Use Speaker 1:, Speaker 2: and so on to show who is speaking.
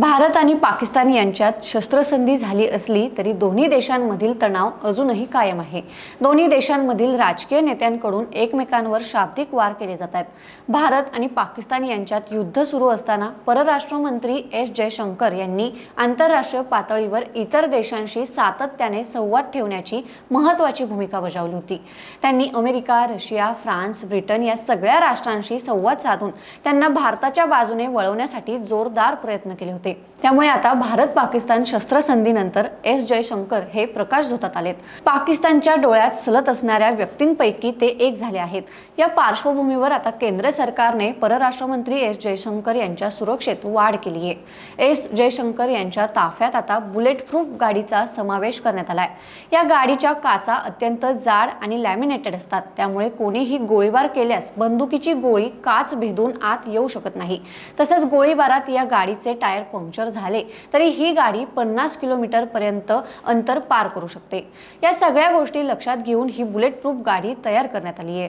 Speaker 1: भारत आणि पाकिस्तान यांच्यात शस्त्रसंधी झाली असली तरी दोन्ही देशांमधील तणाव अजूनही कायम आहे. दोन्ही देशांमधील राजकीय नेत्यांकडून एकमेकांवर शाब्दिक वार केले जात आहेत. भारत आणि पाकिस्तान यांच्यात युद्ध सुरू असताना परराष्ट्र मंत्री एस जयशंकर यांनी आंतरराष्ट्रीय पातळीवर इतर देशांशी सातत्याने संवाद ठेवण्याची महत्त्वाची भूमिका बजावली होती. त्यांनी अमेरिका रशिया फ्रान्स ब्रिटन या सगळ्या राष्ट्रांशी संवाद साधून त्यांना भारताच्या बाजूने वळवण्यासाठी जोरदार प्रयत्न केले होते. त्यामुळे आता भारत पाकिस्तान शस्त्रसंधीनंतर एस जयशंकर हे प्रकाश झोतात आलेत. पाकिस्तानच्या डोळ्यात सलत असणाऱ्या व्यक्तींपैकी ते एक झाले आहेत. या पार्श्वभूमीवर आता केंद्र सरकारने परराष्ट्र मंत्री एस जयशंकर यांच्या सुरक्षेत वाढ केली आहे. एस जयशंकर यांच्या ताफ्यात आता बुलेट प्रूफ गाडीचा समावेश करण्यात आलाय. या गाडीच्या काचा अत्यंत जाड आणि लॅमिनेटेड असतात. त्यामुळे कोणीही गोळीबार केल्यास बंदुकीची गोळी काच भेदून आत येऊ शकत नाही. तसंच गोळीबारात या गाडीचे टायर पंक्चर झाले तरी ही गाडी पन्नास किलोमीटर पर्यंत अंतर पार करू शकते. या सगळ्या गोष्टी लक्षात घेऊन ही बुलेट प्रूफ गाडी तयार करण्यात आली आहे.